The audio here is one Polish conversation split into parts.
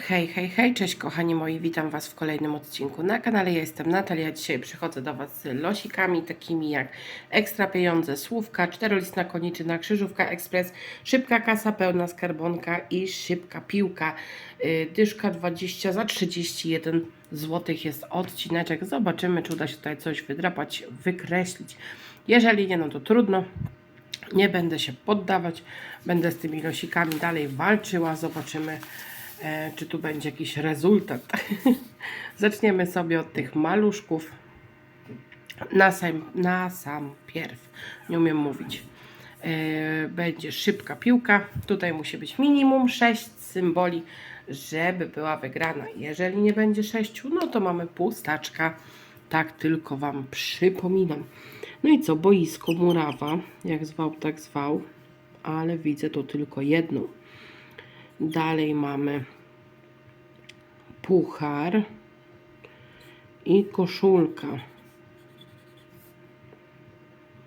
Hej, hej, hej, cześć kochani moi, witam Was w kolejnym odcinku na kanale. Ja jestem Natalia, dzisiaj przychodzę do Was z losikami takimi jak Ekstra Pieniądze, Słówka, Czterolistna Koniczyna, Krzyżówka Ekspres, Szybka Kasa, Pełna Skarbonka i Szybka Piłka. Yy, Dyszka 20 za 31 zł jest odcineczek. Zobaczymy, czy uda się tutaj coś wydrapać, wykreślić. Jeżeli nie, no to trudno. Nie będę się poddawać, będę z tymi losikami dalej walczyła. Zobaczymy, czy tu będzie jakiś rezultat. Zaczniemy sobie od tych maluszków. Na sam, na sam pierw, nie umiem mówić. E, będzie szybka piłka. Tutaj musi być minimum 6 symboli, żeby była wygrana. Jeżeli nie będzie 6, no to mamy pustaczka. Tak tylko Wam przypominam. No i co, boisko murawa, jak zwał, tak zwał, ale widzę to tylko jedną. Dalej mamy puchar i koszulka.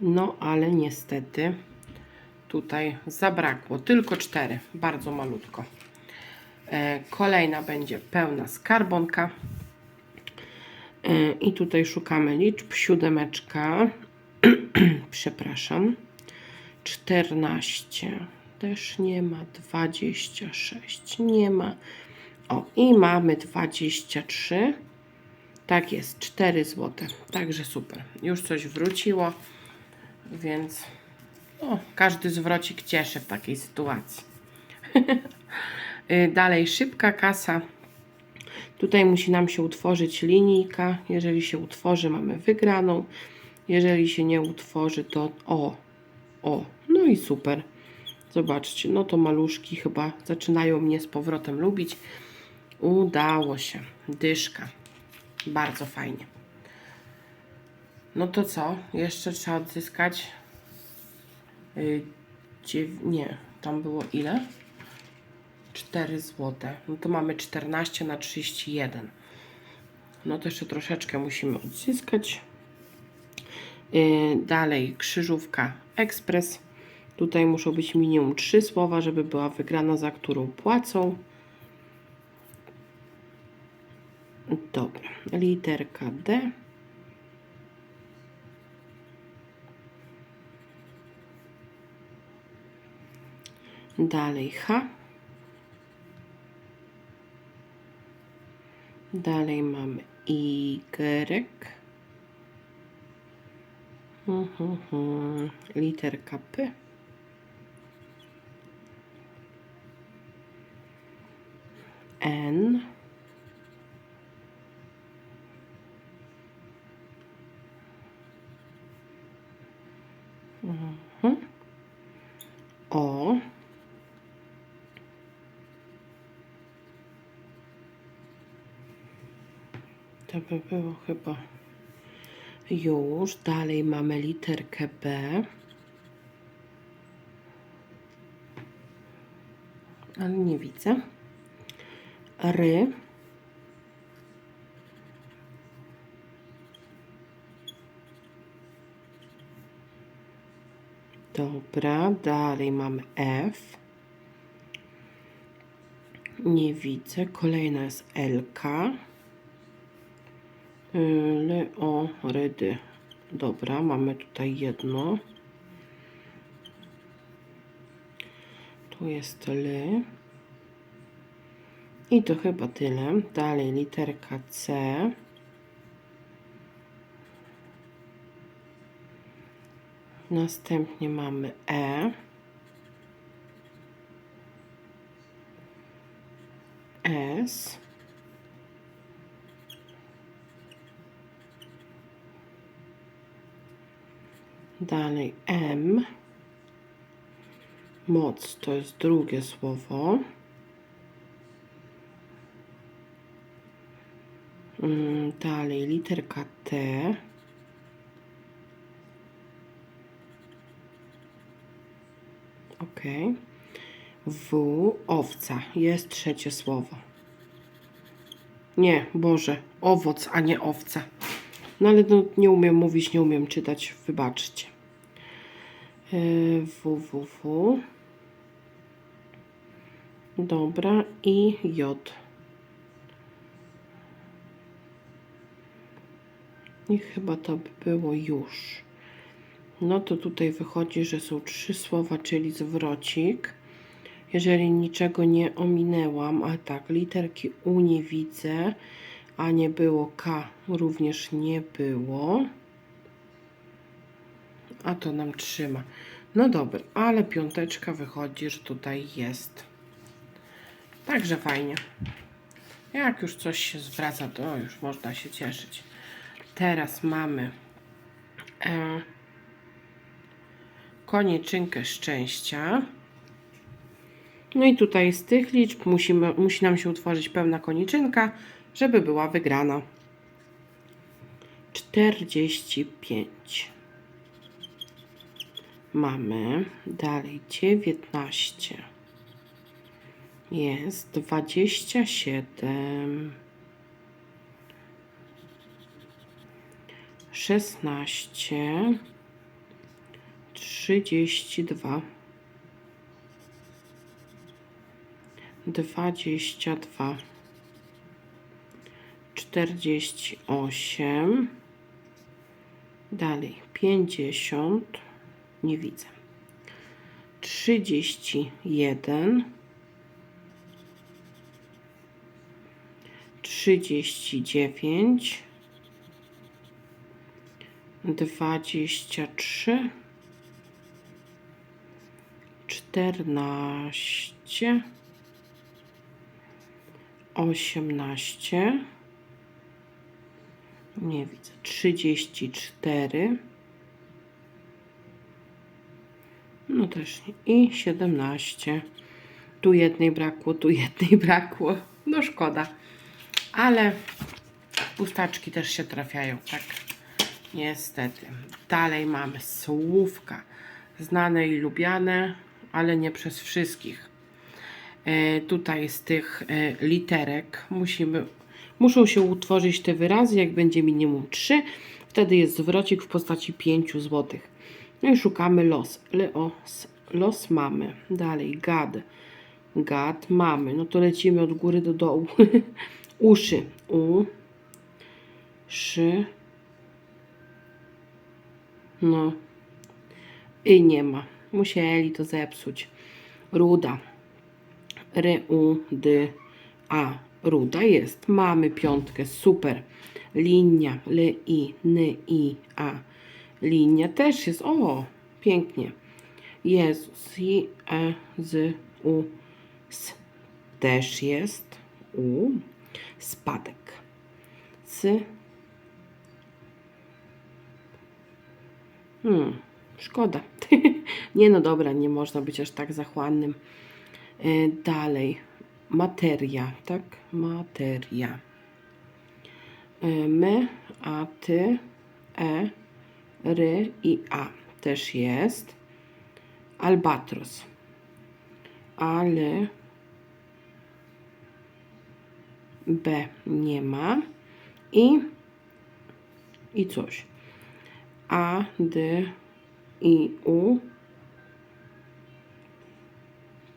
No, ale niestety tutaj zabrakło tylko cztery, bardzo malutko. E, kolejna będzie pełna skarbonka. E, I tutaj szukamy liczb. Siódemeczka, przepraszam, 14, też nie ma, 26, nie ma. O, i mamy 23. Tak jest, 4 zł. Także super. Już coś wróciło, więc każdy zwrocik cieszy w takiej sytuacji. Dalej, szybka kasa. Tutaj musi nam się utworzyć linijka. Jeżeli się utworzy, mamy wygraną. Jeżeli się nie utworzy, to o, o, no i super. Zobaczcie, no to maluszki chyba zaczynają mnie z powrotem lubić. Udało się. Dyszka. Bardzo fajnie. No to co? Jeszcze trzeba odzyskać. Yy, dziew- nie, tam było ile? 4 złote. No to mamy 14 na 31. No to jeszcze troszeczkę musimy odzyskać. Yy, dalej krzyżówka ekspres. Tutaj muszą być minimum 3 słowa, żeby była wygrana, za którą płacą. Dobra, literka D. Dalej H. Dalej mamy Y. Mhm, mhm. Literka P. N. Mhm. O. To by było chyba już. Dalej mamy literkę B. Ale nie widzę. Ry. Dobra, dalej mamy F. Nie widzę. Kolejna jest. L, rydy. Dobra, mamy tutaj jedno. Tu jest L. I to chyba tyle. Dalej literka C. Następnie mamy E. S. Dalej M. Moc to jest drugie słowo. Mm, Dalej literka T. Ok. W. Owca. Jest trzecie słowo. Nie, Boże. Owoc, a nie owca. No ale no, nie umiem mówić, nie umiem czytać, wybaczcie. E, www. Dobra i J. I chyba to by było już. No to tutaj wychodzi, że są trzy słowa, czyli zwrocik. Jeżeli niczego nie ominęłam, a tak, literki U nie widzę a nie było K również nie było. A to nam trzyma. No dobra, ale piąteczka wychodzi, że tutaj jest. Także fajnie. Jak już coś się zwraca, to już można się cieszyć. Teraz mamy e, konieczynkę szczęścia. No i tutaj z tych liczb musimy, musi nam się utworzyć pełna koniczynka, żeby była wygrana. 45. Mamy dalej 19. Jest 27. 16. 32. 22. 48. Dalej 50. Nie widzę. 31. 39. 23. 14. 18. Nie widzę. 34. No też nie. I 17. Tu jednej brakło, tu jednej brakło. No szkoda. Ale pustaczki też się trafiają, tak? Niestety. Dalej mamy słówka. Znane i lubiane, ale nie przez wszystkich. E, tutaj z tych e, literek musimy, muszą się utworzyć te wyrazy, jak będzie minimum 3, wtedy jest zwrocik w postaci 5 zł. No i szukamy los. Los, los mamy. Dalej gad. Gad mamy. No to lecimy od góry do dołu. Uszy. U. Szy. No. I nie ma. Musieli to zepsuć. Ruda. R, U, D, A. Ruda jest. Mamy piątkę. Super. Linia. L, I, N, I, A. Linia też jest. O, pięknie. Jezus. I, E, Z, U, S. Też jest. U. Spadek. C. Hmm, szkoda. nie no dobra, nie można być aż tak zachłannym. E, dalej. Materia, tak? Materia. E, my, a ty, e, ry i a też jest. Albatros. Ale B nie ma. I i coś. A, D, I, U.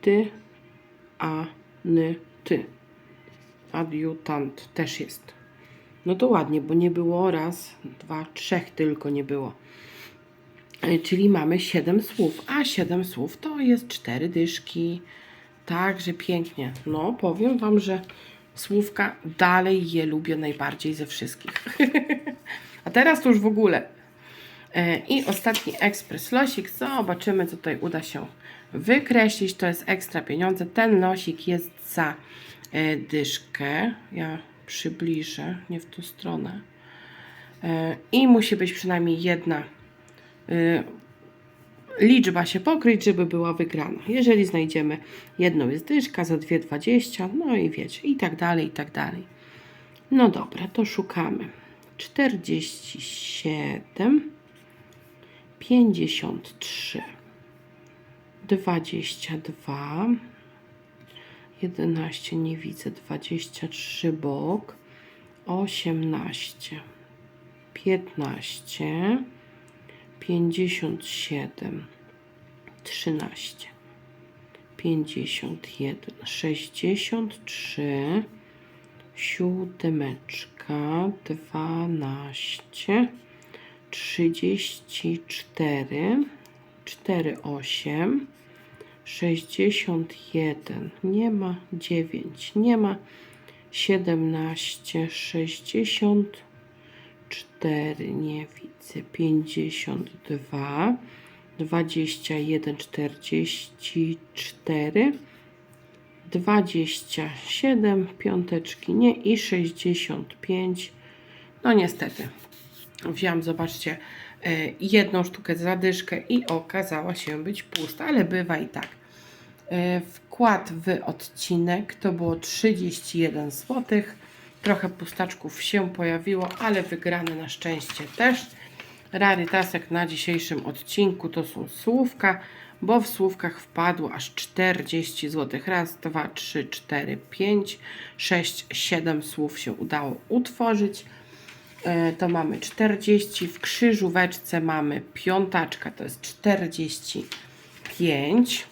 Ty, A, Ty. Adiutant też jest. No to ładnie, bo nie było raz, dwa, trzech tylko nie było. E, Czyli mamy 7 słów, a 7 słów to jest 4 dyszki. Także pięknie. No, powiem Wam, że słówka dalej je lubię najbardziej ze wszystkich. a teraz to już w ogóle. E, I ostatni ekspres losik. Zobaczymy, co tutaj uda się wykreślić. To jest ekstra pieniądze. Ten losik jest za e, dyszkę. Ja przybliżę, nie w tą stronę. E, I musi być przynajmniej jedna y, liczba się pokryć, żeby była wygrana. Jeżeli znajdziemy jedną jest dyszka, za dwie 20, no i wiecie, i tak dalej, i tak dalej. No dobra, to szukamy. 47, 53, 22, 11 nie widzę, 23 bok, 18, 15, 57, 13, 51, 63, siódemeczka, dwanaście, trzydzieści cztery, cztery, osiem, sześćdziesiąt jeden, nie ma, dziewięć, nie ma, siedemnaście, sześćdziesiąt cztery, nie widzę, pięćdziesiąt dwa, dwadzieścia jeden, czterdzieści cztery, 27, piąteczki nie i 65. No niestety, wziąłam, zobaczcie, jedną sztukę zadyszkę i okazała się być pusta, ale bywa i tak. E, Wkład w odcinek to było 31 zł. Trochę pustaczków się pojawiło, ale wygrane na szczęście też. Rarytasek na dzisiejszym odcinku to są słówka, bo w słówkach wpadło aż 40 zł. Raz, dwa, trzy, cztery, pięć, sześć, siedem słów się udało utworzyć. E, To mamy 40, w krzyżóweczce mamy piątaczka, to jest 45.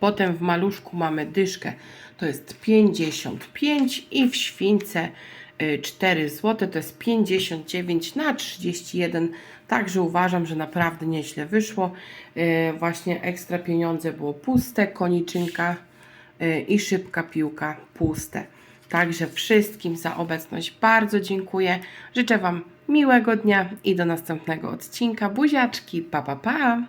Potem w maluszku mamy dyszkę, to jest 55 i w śwince y, 4 zł, to jest 59 na 31. Także uważam, że naprawdę nieźle wyszło. Y, Właśnie ekstra pieniądze było puste, koniczynka i szybka piłka puste. Także wszystkim za obecność bardzo dziękuję. Życzę Wam miłego dnia i do następnego odcinka. Buziaczki, pa pa pa!